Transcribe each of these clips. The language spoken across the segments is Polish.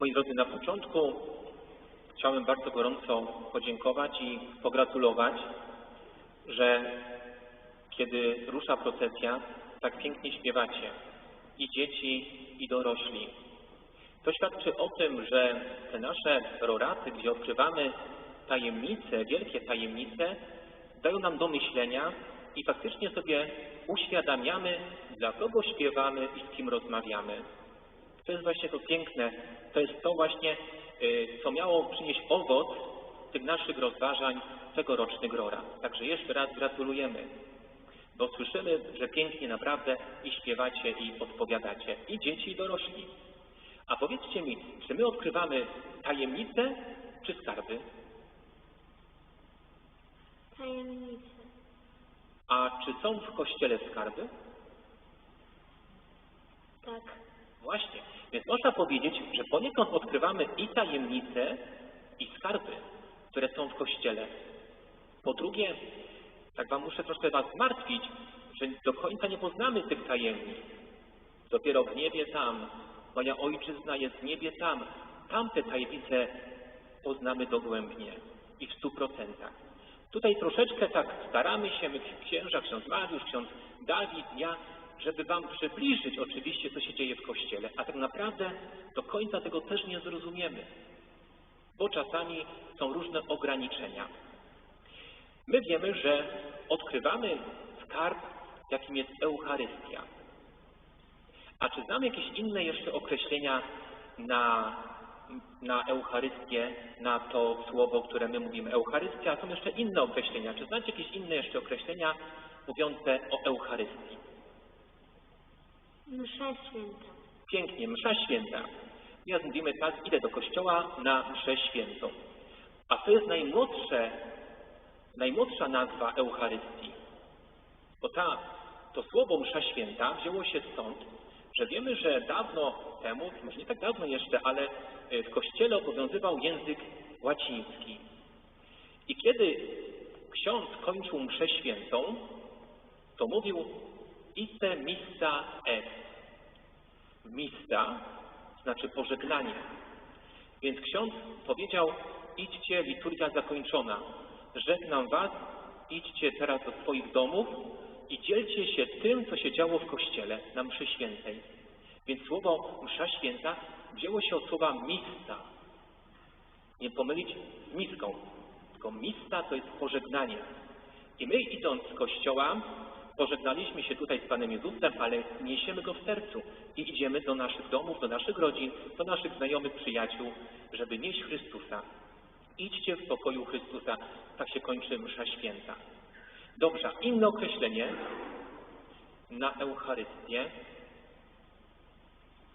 Moi drodzy, na początku chciałem bardzo gorąco podziękować i pogratulować, że kiedy rusza procesja, tak pięknie śpiewacie i dzieci, i dorośli. To świadczy o tym, że te nasze roraty, gdzie odkrywamy tajemnice, wielkie tajemnice, dają nam do myślenia i faktycznie sobie uświadamiamy, dla kogo śpiewamy i z kim rozmawiamy. To jest właśnie to piękne, to jest to właśnie, y, co miało przynieść owoc tych naszych rozważań tegorocznych Rora. Także jeszcze raz gratulujemy, bo słyszymy, że pięknie naprawdę i śpiewacie, i odpowiadacie, i dzieci, i dorośli. A powiedzcie mi, czy my odkrywamy tajemnice, czy skarby? Tajemnice. A czy są w kościele skarby? Tak. Właśnie. Więc można powiedzieć, że poniekąd odkrywamy i tajemnice, i skarby, które są w Kościele. Po drugie, tak Wam muszę troszkę Was martwić, że do końca nie poznamy tych tajemnic. Dopiero w niebie tam, moja ojczyzna jest w niebie tam, tam te tajemnice poznamy dogłębnie i w stu procentach. Tutaj troszeczkę tak staramy się, my księża, ksiądz Mariusz, ksiądz Dawid, ja, żeby Wam przybliżyć oczywiście, co się dzieje w Kościele, tak naprawdę do końca tego też nie zrozumiemy, bo czasami są różne ograniczenia. My wiemy, że odkrywamy skarb, jakim jest Eucharystia. A czy znamy jakieś inne jeszcze określenia na, na Eucharystię, na to słowo, które my mówimy Eucharystia? Są jeszcze inne określenia. Czy znacie jakieś inne jeszcze określenia mówiące o Eucharystii? Msza święta. Pięknie, msza święta. Teraz mówimy tak, idę do kościoła na mszę świętą. A to jest najmłodsze, najmłodsza nazwa Eucharystii. Bo ta, to słowo msza święta wzięło się stąd, że wiemy, że dawno temu, może nie tak dawno jeszcze, ale e, w kościele obowiązywał język łaciński. I kiedy ksiądz kończył mszę świętą, to mówił ite missa est. Missa znaczy pożegnanie. Więc ksiądz powiedział, idźcie, liturgia zakończona. Żegnam was, idźcie teraz do swoich domów i dzielcie się tym, co się działo w kościele na mszy świętej. Więc słowo msza święta wzięło się od słowa mista. Nie pomylić z miską, tylko mista to jest pożegnanie. I my idąc z kościoła, pożegnaliśmy się tutaj z Panem Jezusem, ale niesiemy Go w sercu i idziemy do naszych domów, do naszych rodzin, do naszych znajomych, przyjaciół, żeby nieść Chrystusa. Idźcie w pokoju Chrystusa. Tak się kończy msza święta. Dobrze, inne określenie na Eucharystię.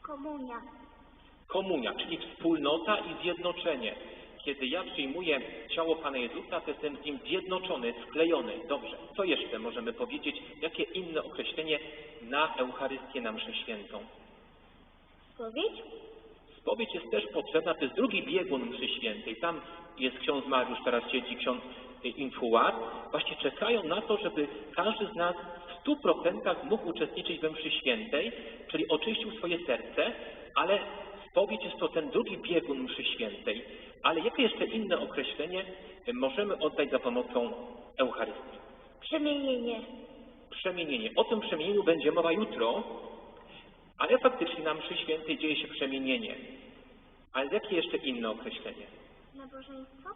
Komunia. Komunia, czyli wspólnota i zjednoczenie. Kiedy ja przyjmuję ciało Pana Jezusa, to jestem z Nim zjednoczony, sklejony. Dobrze, co jeszcze możemy powiedzieć? Jakie inne określenie na Eucharystię, na mszę świętą? Spowiedź? Spowiedź jest też potrzebna, to jest drugi biegun mszy świętej. Tam jest ksiądz Mariusz, teraz siedzi ksiądz y, Infułat. Właśnie czekają na to, żeby każdy z nas w stu procentach mógł uczestniczyć we mszy świętej, czyli oczyścił swoje serce, ale spowiedź jest to ten drugi biegun mszy świętej. Ale jakie jeszcze inne określenie możemy oddać za pomocą Eucharystii? Przemienienie. Przemienienie. O tym przemienieniu będzie mowa jutro, ale faktycznie na mszy świętej dzieje się przemienienie. Ale jakie jeszcze inne określenie? Nabożeństwo?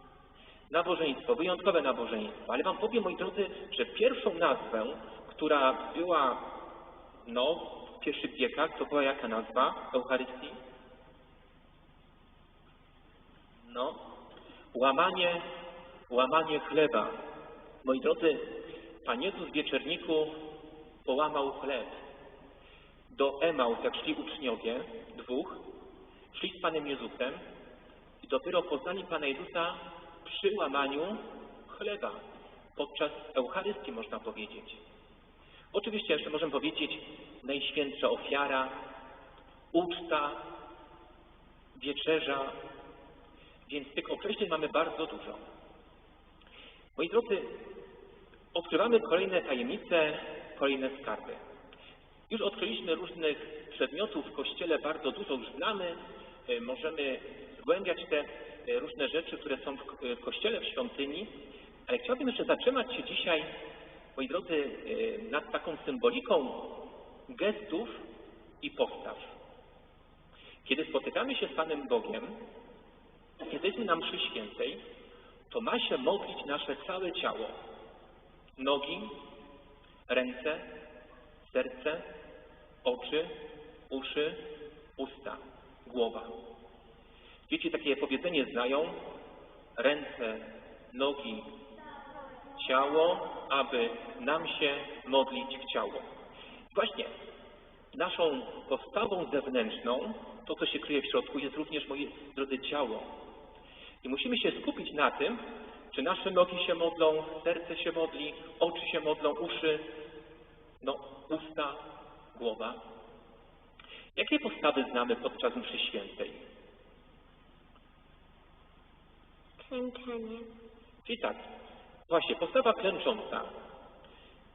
Nabożeństwo, wyjątkowe nabożeństwo. Ale Wam powiem, moi drodzy, że pierwszą nazwę, która była no, w pierwszych wiekach, to była jaka nazwa Eucharystii? No, łamanie, łamanie chleba. Moi drodzy, Pan Jezus w wieczerniku połamał chleb. Do Emaus, jak szli uczniowie, dwóch, szli z Panem Jezusem i dopiero poznali Pana Jezusa przy łamaniu chleba, podczas Eucharystii można powiedzieć. Oczywiście jeszcze możemy powiedzieć Najświętsza ofiara, uczta, wieczerza, więc tych określeń mamy bardzo dużo. Moi drodzy, odkrywamy kolejne tajemnice, kolejne skarby. Już odkryliśmy różnych przedmiotów w Kościele bardzo dużo, już znamy e, możemy zgłębiać te e, różne rzeczy, które są w k- w kościele, w świątyni, ale chciałbym jeszcze zatrzymać się dzisiaj, moi drodzy, e, nad taką symboliką gestów i postaw. Kiedy spotykamy się z Panem Bogiem, jesteśmy na mszy świętej, to ma się modlić nasze całe ciało. Nogi, ręce, serce, oczy, uszy, usta, głowa. Dzieci takie powiedzenie znają, ręce, nogi, ciało, aby nam się modlić chciało. Właśnie naszą postawą zewnętrzną, to co się kryje w środku, jest również, moi drodzy, ciało. I musimy się skupić na tym, czy nasze nogi się modlą, serce się modli, oczy się modlą, uszy, no, usta, głowa. Jakie postawy znamy podczas mszy świętej? Klęczenie. Czyli tak, właśnie, postawa klęcząca.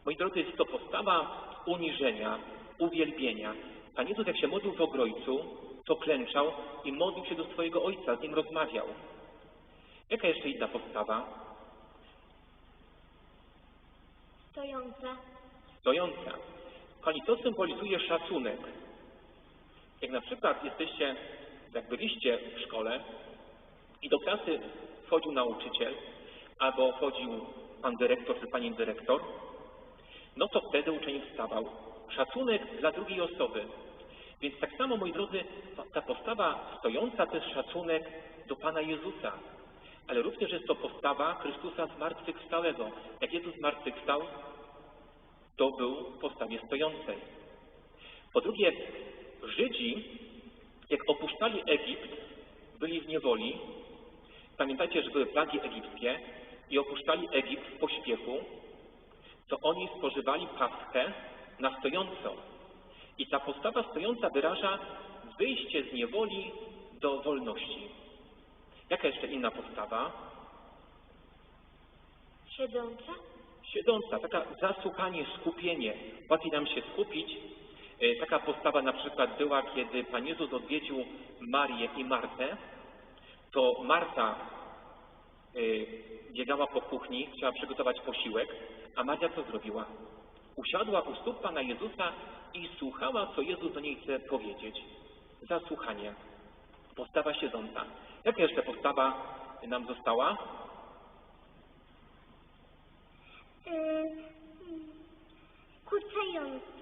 Moi drodzy, jest to postawa uniżenia, uwielbienia. Pan Jezus, jak się modlił w Ogrojcu, to klęczał i modlił się do swojego Ojca, z Nim rozmawiał. Jaka jeszcze inna postawa? Stojąca. Stojąca. Kochani, to symbolizuje szacunek. Jak na przykład jesteście, jak byliście w szkole i do klasy wchodził nauczyciel, albo wchodził pan dyrektor czy pani dyrektor, no to wtedy uczeń wstawał. Szacunek dla drugiej osoby. Więc tak samo, moi drodzy, ta postawa stojąca to jest szacunek do Pana Jezusa. Ale również jest to postawa Chrystusa zmartwychwstałego. Jak Jezus zmartwychwstał, to był w postawie stojącej. Po drugie, Żydzi, jak opuszczali Egipt, byli w niewoli. Pamiętajcie, że były plagi egipskie i opuszczali Egipt w pośpiechu, to oni spożywali paschę na stojąco. I ta postawa stojąca wyraża wyjście z niewoli do wolności. Jaka jeszcze inna postawa? Siedząca. Siedząca, taka zasłuchanie, skupienie. Łatwiej nam się skupić. E, Taka postawa na przykład była, kiedy Pan Jezus odwiedził Marię i Martę, to Marta y, biegała po kuchni, chciała przygotować posiłek, a Maria co zrobiła? Usiadła u stóp Pana Jezusa i słuchała, co Jezus do niej chce powiedzieć. Zasłuchanie. Postawa siedząca. Jaka jeszcze postawa nam została? Yy, kucająca.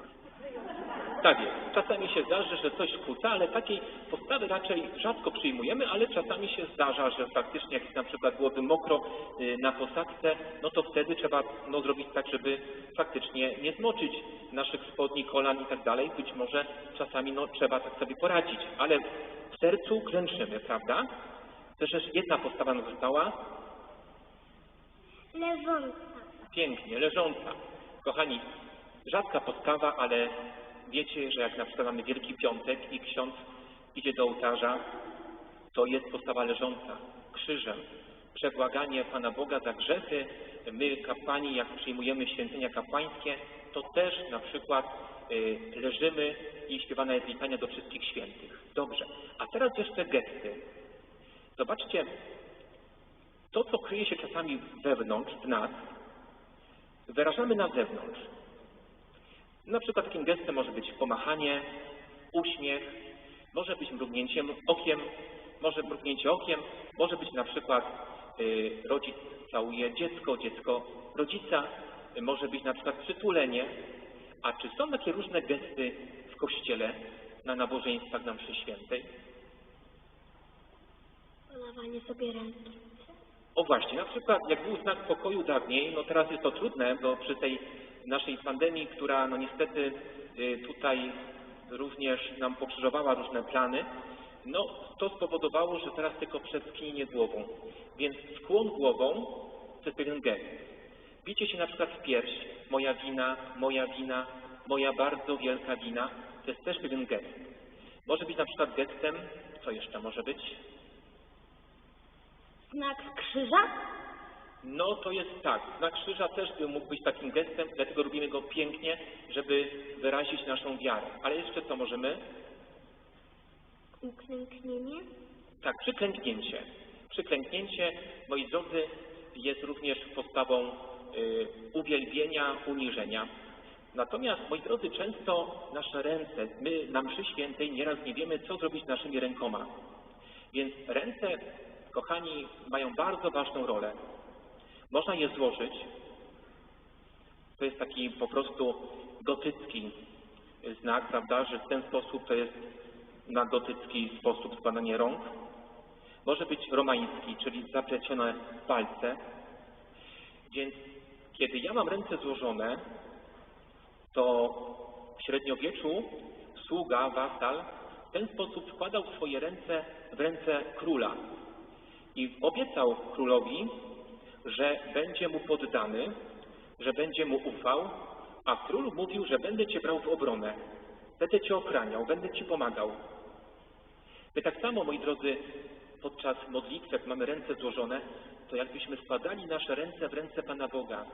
Tak jest. Czasami się zdarzy, że coś kłóca, ale takiej postawy raczej rzadko przyjmujemy, ale czasami się zdarza, że faktycznie jak na przykład byłoby mokro y, na posadzce, no to wtedy trzeba no, zrobić tak, żeby faktycznie nie zmoczyć naszych spodni, kolan i tak dalej. Być może czasami no, trzeba tak sobie poradzić, ale w sercu klęczymy, prawda? Też jeszcze jedna postawa nam została. Leżąca. Pięknie, leżąca. Kochani, rzadka postawa, ale wiecie, że jak na przykład mamy Wielki Piątek i ksiądz idzie do ołtarza, to jest postawa leżąca, krzyżem. Przebłaganie Pana Boga za grzechy. My, kapłani, jak przyjmujemy święcenia kapłańskie, to też na przykład y, leżymy i śpiewane jest litania do wszystkich świętych. Dobrze. A teraz jeszcze gesty. Zobaczcie, to, co kryje się czasami wewnątrz, w nas, wyrażamy na zewnątrz. Na przykład takim gestem może być pomachanie, uśmiech, może być mrugnięciem okiem, może mrugnięcie okiem, może być na przykład y, rodzic całuje dziecko, dziecko rodzica, y, może być na przykład przytulenie. A czy są takie różne gesty w Kościele na nabożeństwach na mszy świętej? Podawanie sobie ręki. O właśnie, na przykład jak był znak pokoju dawniej, no teraz jest to trudne, bo przy tej naszej pandemii, która no niestety y, tutaj również nam pokrzyżowała różne plany, no to spowodowało, że teraz tylko przez skinienie głową. Więc skłon głową to jest pewien gest. Bicie się na przykład w pierś, moja wina, moja wina, moja bardzo wielka wina, to jest też pewien gest. Może być na przykład gestem, co jeszcze może być? Znak krzyża. No to jest tak. Znak krzyża też by mógł być takim gestem, dlatego robimy go pięknie, żeby wyrazić naszą wiarę. Ale jeszcze co możemy? Uklęknienie. Tak, przyklęknięcie. Przyklęknięcie, moi drodzy, jest również postawą y, uwielbienia, uniżenia. Natomiast, moi drodzy, często nasze ręce, my na mszy świętej nieraz nie wiemy, co zrobić z naszymi rękoma. Więc ręce, kochani, mają bardzo ważną rolę. Można je złożyć. To jest taki po prostu gotycki znak, prawda, że w ten sposób to jest na gotycki sposób składanie rąk. Może być romański, czyli zaplecione palce. Więc kiedy ja mam ręce złożone, to w średniowieczu sługa, wasal w ten sposób wkładał swoje ręce w ręce króla i obiecał królowi, że będzie mu poddany, że będzie mu ufał, a król mówił, że będę cię brał w obronę, będę cię ochraniał, będę ci pomagał. My tak samo, moi drodzy, podczas modlitwy, jak mamy ręce złożone, to jakbyśmy składali nasze ręce w ręce Pana Boga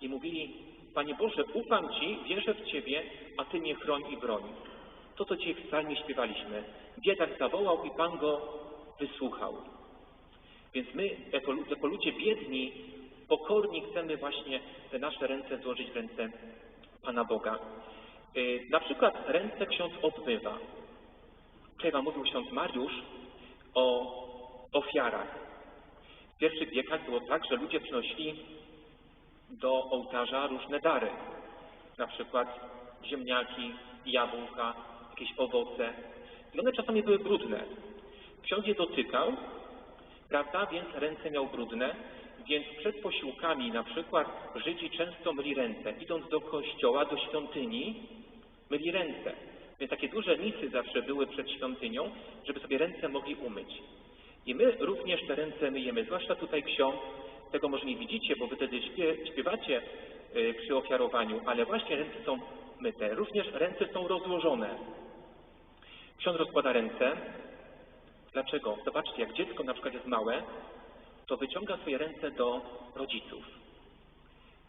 i mówili, Panie Boże, ufam Ci, wierzę w Ciebie, a Ty mnie chroń i broń. To, co dzisiaj w psalmie śpiewaliśmy. Biedak zawołał i Pan go wysłuchał. Więc my, jako, jako ludzie biedni, pokorni, chcemy właśnie te nasze ręce złożyć w ręce Pana Boga. Yy, na przykład ręce ksiądz odmywa. Wczoraj mówił ksiądz Mariusz o ofiarach. W pierwszych wiekach było tak, że ludzie przynosili do ołtarza różne dary. Na przykład ziemniaki, jabłka, jakieś owoce. I one czasami były brudne. Ksiądz je dotykał, prawda, więc ręce miał brudne, więc przed posiłkami na przykład Żydzi często myli ręce. Idąc do kościoła, do świątyni, myli ręce. Więc takie duże misy zawsze były przed świątynią, żeby sobie ręce mogli umyć. I my również te ręce myjemy, zwłaszcza tutaj ksiądz, tego może nie widzicie, bo wy wtedy śpiewacie y, przy ofiarowaniu, ale właśnie ręce są myte. Również ręce są rozłożone. Ksiądz rozkłada ręce. Dlaczego? Zobaczcie, jak dziecko na przykład jest małe, to wyciąga swoje ręce do rodziców.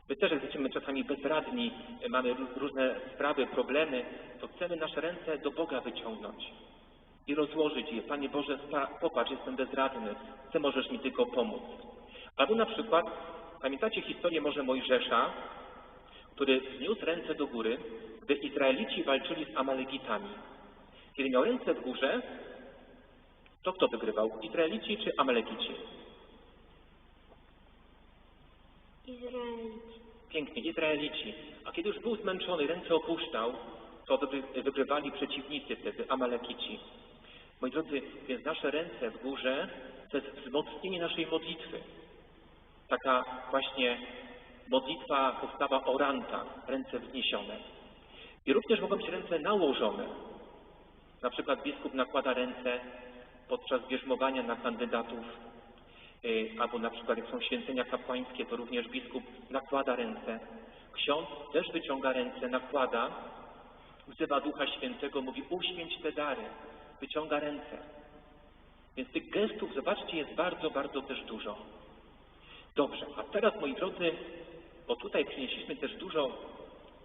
My też, jesteśmy czasami bezradni, mamy różne sprawy, problemy, to chcemy nasze ręce do Boga wyciągnąć i rozłożyć je. Panie Boże, popatrz, jestem bezradny, Ty możesz mi tylko pomóc. Albo na przykład, pamiętacie historię może Mojżesza, który wzniósł ręce do góry, gdy Izraelici walczyli z Amalekitami. Kiedy miał ręce w górze, to kto wygrywał? Izraelici czy Amalekici? Izraelici. Pięknie, Izraelici. A kiedy już był zmęczony, ręce opuszczał, to wygrywali przeciwnicy wtedy, Amalekici. Moi drodzy, więc nasze ręce w górze to jest wzmocnienie naszej modlitwy. Taka właśnie modlitwa, postawa oranta, ręce wzniesione. I również mogą być ręce nałożone. Na przykład biskup nakłada ręce podczas bierzmowania na kandydatów, yy, albo na przykład jak są święcenia kapłańskie, to również biskup nakłada ręce. Ksiądz też wyciąga ręce, nakłada, wzywa Ducha Świętego, mówi uświęć te dary, wyciąga ręce. Więc tych gestów, zobaczcie, jest bardzo, bardzo też dużo. Dobrze, a teraz moi drodzy, bo tutaj przynieśliśmy też dużo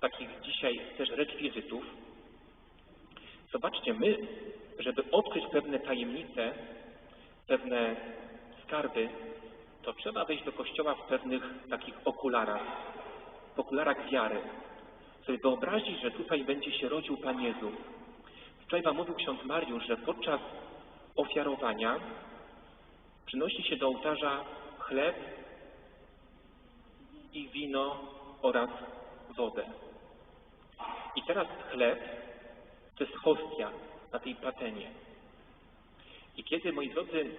takich dzisiaj też rekwizytów. Zobaczcie, my, żeby odkryć pewne tajemnice, pewne skarby, to trzeba wejść do kościoła w pewnych takich okularach, w okularach wiary. Sobie wyobrazić, że tutaj będzie się rodził Pan Jezus. Wczoraj Wam mówił ksiądz Mariusz, że podczas ofiarowania przynosi się do ołtarza chleb i wino oraz wodę. I teraz chleb to jest hostia na tej patenie. I kiedy, moi drodzy,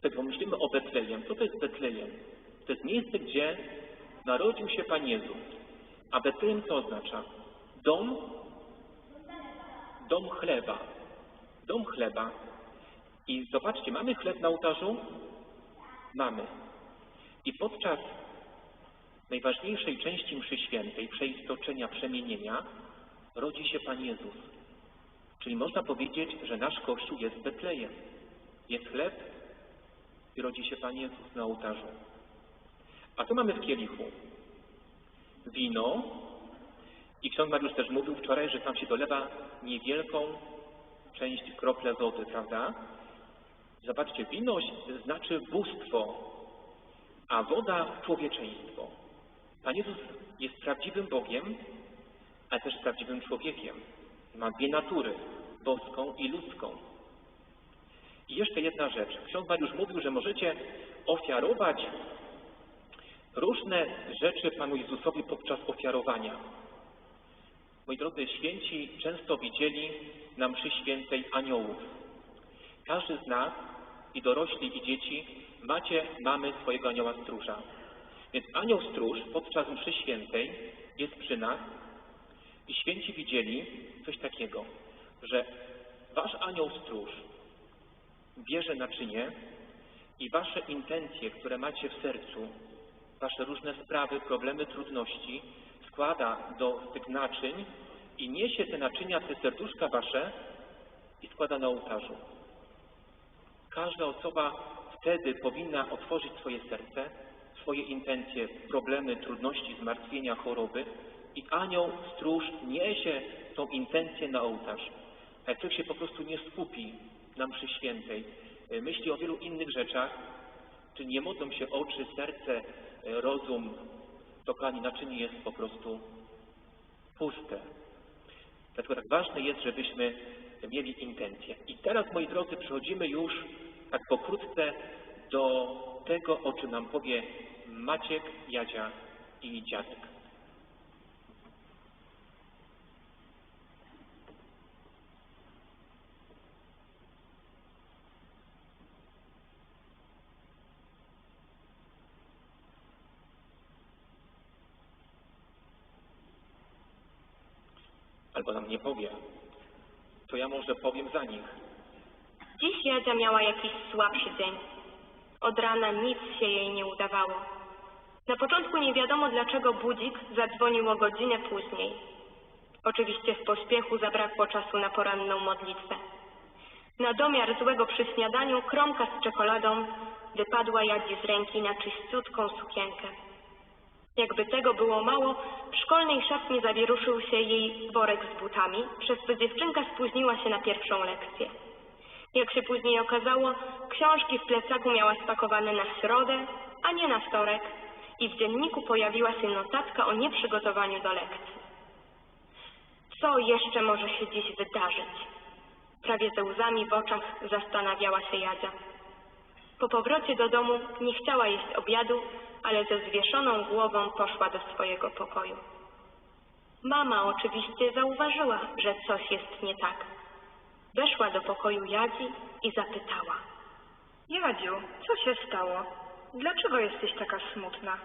tak pomyślimy o Betlejem, co to jest Betlejem? To jest miejsce, gdzie narodził się Pan Jezus. A Betlejem co oznacza? Dom, dom chleba. Dom chleba. I zobaczcie, mamy chleb na ołtarzu? Mamy. I podczas najważniejszej części mszy świętej, przeistoczenia, przemienienia, rodzi się Pan Jezus. Czyli można powiedzieć, że nasz Kościół jest Betlejem. Jest chleb i rodzi się Pan Jezus na ołtarzu. A co mamy w kielichu? Wino i ksiądz Mariusz też mówił wczoraj, że tam się dolewa niewielką część krople wody, prawda? Zobaczcie, winność znaczy bóstwo, a woda człowieczeństwo. Pan Jezus jest prawdziwym Bogiem, ale też prawdziwym człowiekiem. Ma dwie natury, boską i ludzką. I jeszcze jedna rzecz. Ksiądz Mariusz mówił, że możecie ofiarować różne rzeczy Panu Jezusowi podczas ofiarowania. Moi drodzy, święci często widzieli na mszy świętej aniołów. Każdy z nas, i dorośli, i dzieci, macie, mamy swojego anioła stróża. Więc anioł stróż podczas mszy świętej jest przy nas i święci widzieli coś takiego, że wasz anioł stróż bierze naczynie i wasze intencje, które macie w sercu, wasze różne sprawy, problemy, trudności, składa do tych naczyń i niesie te naczynia, te serduszka wasze i składa na ołtarzu. Każda osoba wtedy powinna otworzyć swoje serce, swoje intencje, problemy, trudności, zmartwienia, choroby i anioł stróż niesie tą intencję na ołtarz. A jak człowiek się po prostu nie skupi na mszy świętej, y, myśli o wielu innych rzeczach, czy nie modlą się oczy, serce, y, rozum, to kochani, naczynie jest po prostu puste. Dlatego tak ważne jest, żebyśmy mieli intencje. I teraz, moi drodzy, przechodzimy już tak pokrótce do tego, o czym nam powie Maciek, Jadzia i Dziadek. Albo nam nie powie, to ja może powiem za nich. Dziś Jadzia miała jakiś słabszy dzień. Od rana nic się jej nie udawało. Na początku nie wiadomo dlaczego budzik zadzwonił o godzinę później. Oczywiście w pośpiechu zabrakło czasu na poranną modlitwę. Na domiar złego przy śniadaniu kromka z czekoladą wypadła Jadzi z ręki na czyściutką sukienkę. Jakby tego było mało, w szkolnej szatni zawieruszył się jej worek z butami, przez co dziewczynka spóźniła się na pierwszą lekcję. Jak się później okazało, książki w plecaku miała spakowane na środę, a nie na wtorek i w dzienniku pojawiła się notatka o nieprzygotowaniu do lekcji. Co jeszcze może się dziś wydarzyć? Prawie ze łzami w oczach zastanawiała się Jadzia. Po powrocie do domu nie chciała jeść obiadu, ale ze zwieszoną głową poszła do swojego pokoju. Mama oczywiście zauważyła, że coś jest nie tak. Weszła do pokoju Jadzi i zapytała. Jadziu, co się stało? Dlaczego jesteś taka smutna?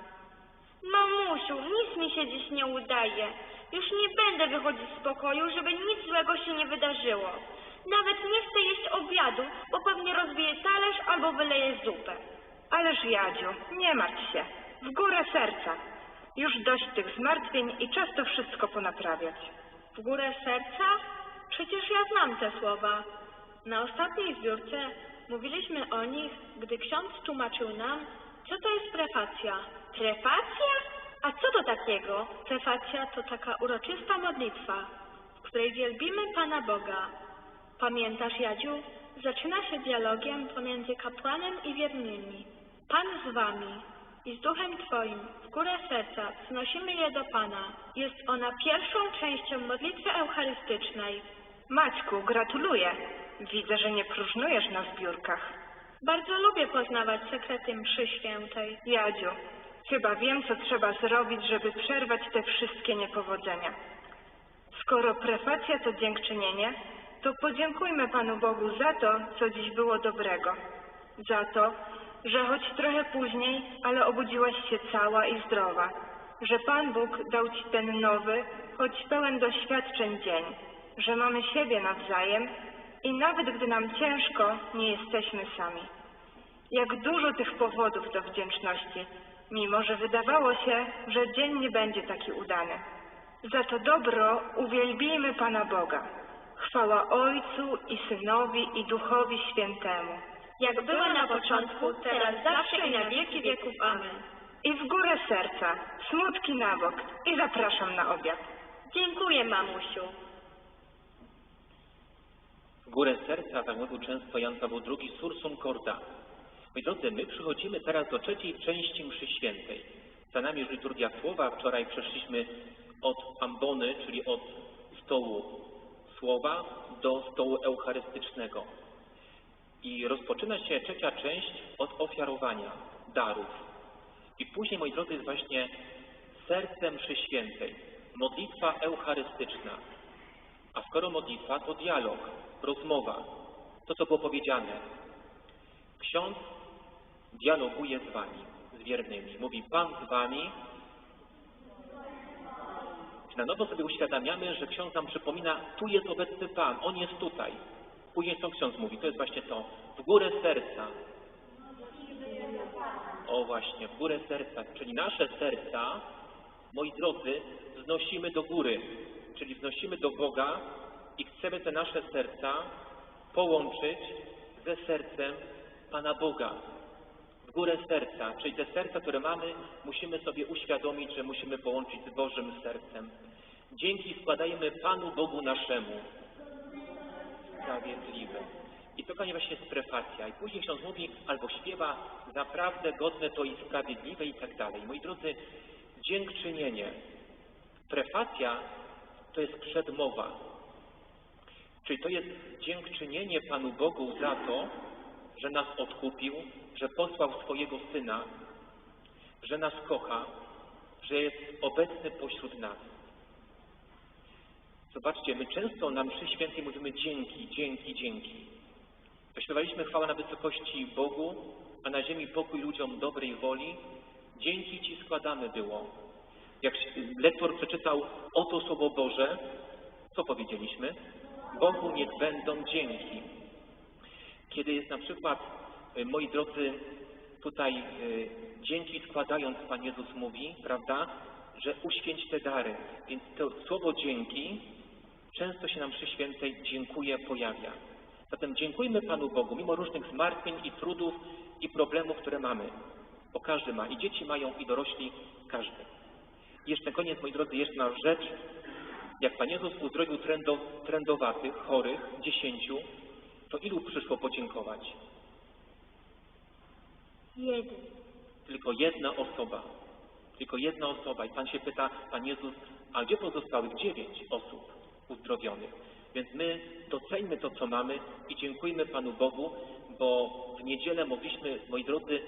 Mamusiu, nic mi się dziś nie udaje. Już nie będę wychodzić z pokoju, żeby nic złego się nie wydarzyło. Nawet nie chcę jeść obiadu, bo pewnie rozbiję talerz albo wyleję zupę. Ależ Jadziu, nie martw się. W górę serca. Już dość tych zmartwień i czas to wszystko ponaprawiać. W górę serca? Przecież ja znam te słowa. Na ostatniej zbiórce mówiliśmy o nich, gdy ksiądz tłumaczył nam, co to jest prefacja. Prefacja? A co to takiego? Prefacja to taka uroczysta modlitwa, w której wielbimy Pana Boga. Pamiętasz, Jadziu? Zaczyna się dialogiem pomiędzy kapłanem i wiernymi. Pan z wami i z duchem Twoim w górę serca wznosimy je do Pana. Jest ona pierwszą częścią modlitwy eucharystycznej. Maćku, gratuluję. Widzę, że nie próżnujesz na zbiórkach. Bardzo lubię poznawać sekrety mszy świętej. Jadziu, chyba wiem, co trzeba zrobić, żeby przerwać te wszystkie niepowodzenia. Skoro prefacja to dziękczynienie, to podziękujmy Panu Bogu za to, co dziś było dobrego. Za to, że choć trochę później, ale obudziłaś się cała i zdrowa. Że Pan Bóg dał Ci ten nowy, choć pełen doświadczeń dzień. Że mamy siebie nawzajem i nawet gdy nam ciężko, nie jesteśmy sami. Jak dużo tych powodów do wdzięczności, mimo że wydawało się, że dzień nie będzie taki udany. Za to dobro uwielbijmy Pana Boga. Chwała Ojcu i Synowi i Duchowi Świętemu. Jak była na początku, teraz zawsze i na wieki wieków. Amen. I w górę serca, smutki na bok i zapraszam na obiad. Dziękuję, mamusiu. W górę serca, tak mówił często Jan Paweł II, sursum corda. Moi drodzy, my przychodzimy teraz do trzeciej części mszy świętej. Za nami już liturgia słowa. Wczoraj przeszliśmy od ambony, czyli od stołu słowa do stołu eucharystycznego. I rozpoczyna się trzecia część od ofiarowania darów. I później, moi drodzy, jest właśnie serce mszy świętej, modlitwa eucharystyczna. A skoro modlitwa, to dialog, rozmowa. To, co było powiedziane. Ksiądz dialoguje z wami, z wiernymi. Mówi, Pan z wami. Na nowo sobie uświadamiamy, że ksiądz nam przypomina, tu jest obecny Pan, On jest tutaj. Później co ksiądz mówi? To jest właśnie to. W górę serca. O właśnie, w górę serca. Czyli nasze serca, moi drodzy, wznosimy do góry. Czyli wznosimy do Boga i chcemy te nasze serca połączyć ze sercem Pana Boga. W górę serca, czyli te serca, które mamy, musimy sobie uświadomić, że musimy połączyć z Bożym sercem. Dzięki składajmy Panu Bogu naszemu. Sprawiedliwe. I to konie właśnie jest prefacja. I później ksiądz mówi albo śpiewa, naprawdę godne to i sprawiedliwe i tak dalej. Moi drodzy, dziękczynienie. Prefacja to jest przedmowa. Czyli to jest dziękczynienie Panu Bogu za to, że nas odkupił, że posłał swojego Syna, że nas kocha, że jest obecny pośród nas. Zobaczcie, my często na mszy świętej mówimy dzięki, dzięki, dzięki. Zaśpiewaliśmy chwała na wysokości Bogu, a na ziemi pokój ludziom dobrej woli. Dzięki Ci składamy było. Jak lektor przeczytał oto Słowo Boże, co powiedzieliśmy? Bogu niech będą dzięki. Kiedy jest na przykład, y, moi drodzy, tutaj y, dzięki składając, Pan Jezus mówi, prawda, że uświęć te dary. Więc to słowo dzięki często się nam przy świętej dziękuję pojawia. Zatem dziękujmy Panu Bogu, mimo różnych zmartwień i trudów i problemów, które mamy. Bo każdy ma, i dzieci mają, i dorośli, każdy. I jeszcze na koniec, moi drodzy, jeszcze na rzecz, jak Pan Jezus uzdrowił trędowatych, chorych, dziesięciu, to ilu przyszło podziękować? Jeden. Tylko jedna osoba. Tylko jedna osoba. I Pan się pyta, Pan Jezus, a gdzie pozostałych dziewięć osób uzdrowionych? Więc my doceńmy to, co mamy i dziękujmy Panu Bogu, bo w niedzielę mogliśmy, moi drodzy,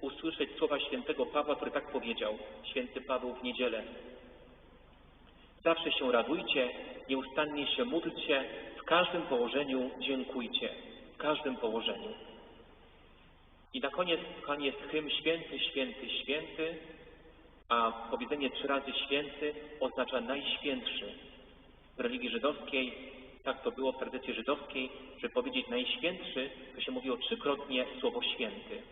usłyszeć słowa świętego Pawła, który tak powiedział, święty Paweł w niedzielę. Zawsze się radujcie, nieustannie się módlcie, w każdym położeniu dziękujcie. W każdym położeniu. I na koniec, kochani, jest hymn święty, święty, święty, a powiedzenie trzy razy święty oznacza najświętszy. Religii żydowskiej, tak to było w tradycji żydowskiej, że powiedzieć najświętszy, to się mówiło trzykrotnie słowo święty.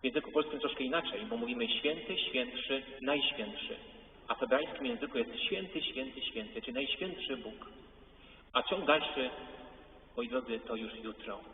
W języku polskim troszkę inaczej, bo mówimy święty, świętszy, najświętszy. A w hebrajskim języku jest święty, święty, święty, czyli najświętszy Bóg. A ciąg dalszy, moi drodzy, to już jutro.